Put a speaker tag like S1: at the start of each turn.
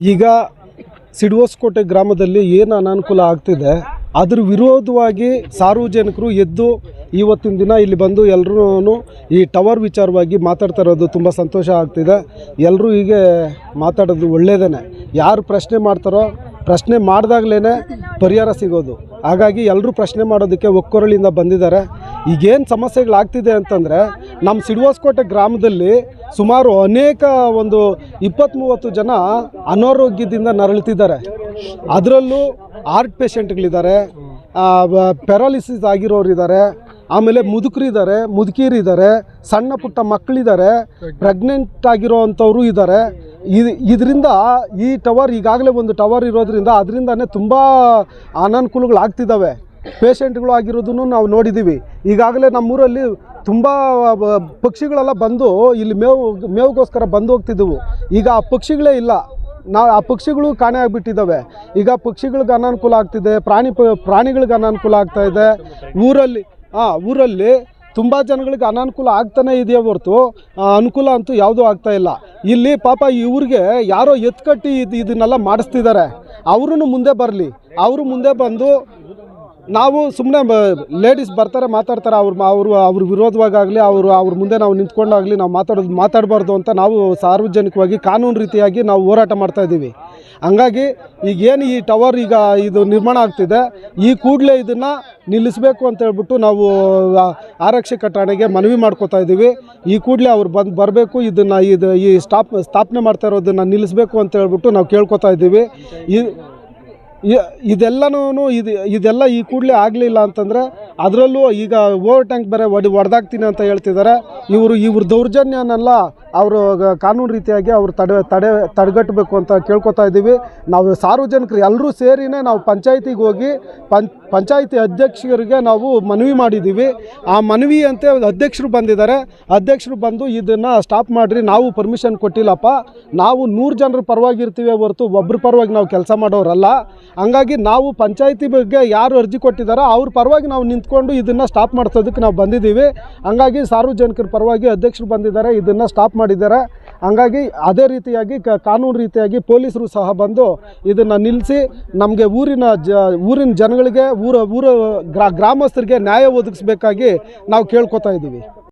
S1: ಈಗ ಸಿಡುವಸ್ಕೋಟೆ ಗ್ರಾಮದಲ್ಲಿ ಏನು ಅನಾನುಕೂಲ ಆಗ್ತಿದೆ, ಅದ್ರ ವಿರೋಧವಾಗಿ ಸಾರ್ವಜನಿಕರು ಎದ್ದು ಇವತ್ತಿನ ದಿನ ಇಲ್ಲಿ ಬಂದು ಎಲ್ಲರೂ ಈ ಟವರ್ ವಿಚಾರವಾಗಿ ಮಾತಾಡ್ತಾ ಇರೋದು ತುಂಬ ಸಂತೋಷ ಆಗ್ತಿದೆ. ಎಲ್ಲರೂ ಹೀಗೆ ಮಾತಾಡೋದು ಒಳ್ಳೆಯದೇ ಯಾರು ಪ್ರಶ್ನೆ ಮಾಡ್ತಾರೋ ಪ್ರಶ್ನೆ ಮಾಡಿದಾಗಲೇ ಪರಿಹಾರ ಸಿಗೋದು. ಹಾಗಾಗಿ ಎಲ್ಲರೂ ಪ್ರಶ್ನೆ ಮಾಡೋದಕ್ಕೆ ಒಕ್ಕೊರಳಿಂದ ಬಂದಿದ್ದಾರೆ. ಈಗೇನು ಸಮಸ್ಯೆಗಳಾಗ್ತಿದೆ ಅಂತಂದರೆ ನಮ್ಮ ಸಿಡುವಸ್ಕೋಟೆ ಗ್ರಾಮದಲ್ಲಿ ಸುಮಾರು ಅನೇಕ ಒಂದು ಇಪ್ಪತ್ತ್ ಮೂವತ್ತು ಜನ ಅನಾರೋಗ್ಯದಿಂದ ನರಳುತ್ತಿದ್ದಾರೆ. ಅದರಲ್ಲೂ ಹಾರ್ಟ್ ಪೇಷಂಟ್ಗಳಿದ್ದಾರೆ ಪ್ಯಾರಾಲಿಸಿಸ್ ಆಗಿರೋರಿದ್ದಾರೆ, ಆಮೇಲೆ ಮುದುಕರಿದ್ದಾರೆ, ಮುದುಕೀರಿದ್ದಾರೆ, ಸಣ್ಣ ಪುಟ್ಟ ಮಕ್ಕಳಿದ್ದಾರೆ, ಪ್ರೆಗ್ನೆಂಟ್ ಆಗಿರೋ ಅಂಥವರು ಇದ್ದಾರೆ. ಇದು ಇದರಿಂದ ಈ ಟವರ್ ಈಗಾಗಲೇ ಒಂದು ಟವರ್ ಇರೋದ್ರಿಂದ ಅದರಿಂದನೇ ತುಂಬ ಅನಾನುಕೂಲಗಳಾಗ್ತಿದ್ದಾವೆ ಪೇಷಂಟ್ಗಳು ಆಗಿರೋದನ್ನು ನಾವು ನೋಡಿದ್ದೀವಿ. ಈಗಾಗಲೇ ನಮ್ಮೂರಲ್ಲಿ ತುಂಬ ಪಕ್ಷಿಗಳೆಲ್ಲ ಬಂದು ಇಲ್ಲಿ ಮೇವು, ಮೇವಿಗೋಸ್ಕರ ಬಂದು ಹೋಗ್ತಿದ್ದವು. ಈಗ ಆ ಪಕ್ಷಿಗಳೇ ಇಲ್ಲ. ನಾವು ಆ ಪಕ್ಷಿಗಳು ಕಾಣೆ ಆಗಿಬಿಟ್ಟಿದ್ದಾವೆ. ಈಗ ಪಕ್ಷಿಗಳಿಗೆ ಅನಾನುಕೂಲ ಆಗ್ತಿದೆ, ಪ್ರಾಣಿ, ಪ್ರಾಣಿಗಳಿಗೆ ಅನಾನುಕೂಲ ಆಗ್ತಾ ಇದೆ. ಊರಲ್ಲಿ ಹಾಂ ಊರಲ್ಲಿ ತುಂಬ ಜನಗಳಿಗೆ ಅನಾನುಕೂಲ ಆಗ್ತಾನೆ ಇದೆಯೇ ಹೊರತು ಅನುಕೂಲ ಅಂತೂ ಯಾವುದೂ ಆಗ್ತಾ ಇಲ್ಲ. ಇಲ್ಲಿ ಪಾಪ ಇವ್ರಿಗೆ ಯಾರೋ ಎತ್ಕಟ್ಟಿ ಇದು ಇದನ್ನೆಲ್ಲ ಮಾಡಿಸ್ತಿದ್ದಾರೆ. ಅವ್ರೂ ಮುಂದೆ ಬರಲಿ. ಅವರು ಮುಂದೆ ಬಂದು ನಾವು ಸುಮ್ಮನೆ ಲೇಡೀಸ್ ಬರ್ತಾರೆ, ಮಾತಾಡ್ತಾರೆ, ಅವ್ರು, ಅವರು, ಅವ್ರ ವಿರೋಧವಾಗಲಿ ಅವರು, ಅವ್ರ ಮುಂದೆ ನಾವು ನಿಂತ್ಕೊಂಡಾಗಲಿ, ನಾವು ಮಾತಾಡೋದು, ಮಾತಾಡಬಾರ್ದು ಅಂತ ನಾವು ಸಾರ್ವಜನಿಕವಾಗಿ ಕಾನೂನು ರೀತಿಯಾಗಿ ನಾವು ಹೋರಾಟ ಮಾಡ್ತಾ ಇದ್ದೀವಿ. ಹಂಗಾಗಿ ಈಗೇನು ಈ ಟವರ್ ಈಗ ಇದು ನಿರ್ಮಾಣ ಆಗ್ತಿದೆ, ಈ ಕೂಡಲೇ ಇದನ್ನು ನಿಲ್ಲಿಸಬೇಕು ಅಂತ ಹೇಳ್ಬಿಟ್ಟು ನಾವು ಆರಕ್ಷಕ ಠಾಣೆಗೆ ಮನವಿ ಮಾಡ್ಕೋತಾ ಇದ್ದೀವಿ. ಈ ಕೂಡಲೇ ಅವ್ರು ಬಂದು, ಬರಬೇಕು, ಇದನ್ನು, ಇದು, ಈ ಸ್ಟಾಪ್, ಸ್ಥಾಪನೆ ಮಾಡ್ತಾ ಇರೋದನ್ನು ನಿಲ್ಲಿಸಬೇಕು ಅಂತ ಹೇಳ್ಬಿಟ್ಟು ನಾವು ಕೇಳ್ಕೊತಾ ಇದ್ದೀವಿ. ಈ ಇದೆಲ್ಲನೂ ಇದು ಇದೆಲ್ಲ ಈ ಕೂಡಲೇ ಆಗಲಿಲ್ಲ ಅಂತಂದರೆ ಅದರಲ್ಲೂ ಈಗ ಓವರ್ ಟ್ಯಾಂಕ್ ಬೇರೆ ಒಡಿ ಒಡೆದಾಗ್ತೀನಿ ಅಂತ ಹೇಳ್ತಿದ್ದಾರೆ ಇವರು ಇವ್ರ ದೌರ್ಜನ್ಯನೆಲ್ಲ, ಅವರು ಕಾನೂನು ರೀತಿಯಾಗಿ ಅವರು ತಡೆ ತಡೆ ತಡೆಗಟ್ಟಬೇಕು ಅಂತ ಕೇಳ್ಕೊತಾ ಇದ್ದೀವಿ. ನಾವು ಸಾರ್ವಜನಿಕರು ಎಲ್ಲರೂ ಸೇರಿನೇ ನಾವು ಪಂಚಾಯತಿಗೆ ಹೋಗಿ ಪಂಚ್ ಪಂಚಾಯತಿ ಅಧ್ಯಕ್ಷರಿಗೆ ನಾವು ಮನವಿ ಮಾಡಿದ್ದೀವಿ. ಆ ಮನವಿ ಅಂತೆ ಅಧ್ಯಕ್ಷರು ಬಂದಿದ್ದಾರೆ. ಅಧ್ಯಕ್ಷರು ಬಂದು ಇದನ್ನು ಸ್ಟಾಪ್ ಮಾಡಿರಿ, ನಾವು ಪರ್ಮಿಷನ್ ಕೊಟ್ಟಿಲ್ಲಪ್ಪ. ನಾವು ನೂರು ಜನರ ಪರವಾಗಿ ಇರ್ತೀವಿ ಹೊರತು ಒಬ್ಬರ ಪರವಾಗಿ ನಾವು ಕೆಲಸ ಮಾಡೋರಲ್ಲ. ಹಂಗಾಗಿ ನಾವು ಪಂಚಾಯತಿ ಬಗ್ಗೆ ಯಾರು ಅರ್ಜಿ ಕೊಟ್ಟಿದ್ದಾರೋ ಅವ್ರ ಪರವಾಗಿ ನಾವು ನಿಂತ್ಕೊಂಡು ಇದನ್ನು ಸ್ಟಾಪ್ ಮಾಡಿಸೋದಕ್ಕೆ ನಾವು ಬಂದಿದ್ದೀವಿ. ಹಂಗಾಗಿ ಸಾರ್ವಜನಿಕರ ಪರವಾಗಿ ಅಧ್ಯಕ್ಷರು ಬಂದಿದ್ದಾರೆ, ಇದನ್ನು ಸ್ಟಾಪ್ ಮಾಡಿದ್ದಾರೆ. ಹಂಗಾಗಿ ಅದೇ ರೀತಿಯಾಗಿ ಕಾನೂನು ರೀತಿಯಾಗಿ ಪೊಲೀಸರು ಸಹ ಬಂದು ಇದನ್ನು ನಿಲ್ಲಿಸಿ ನಮಗೆ ಊರಿನ ಜ, ಊರಿನ ಜನಗಳಿಗೆ, ಊರ ಊರ ಗ್ರಾ, ಗ್ರಾಮಸ್ಥರಿಗೆ ನ್ಯಾಯ ಒದಗಿಸ್ಬೇಕಾಗಿ ನಾವು ಕೇಳ್ಕೊತಾ ಇದ್ದೀವಿ.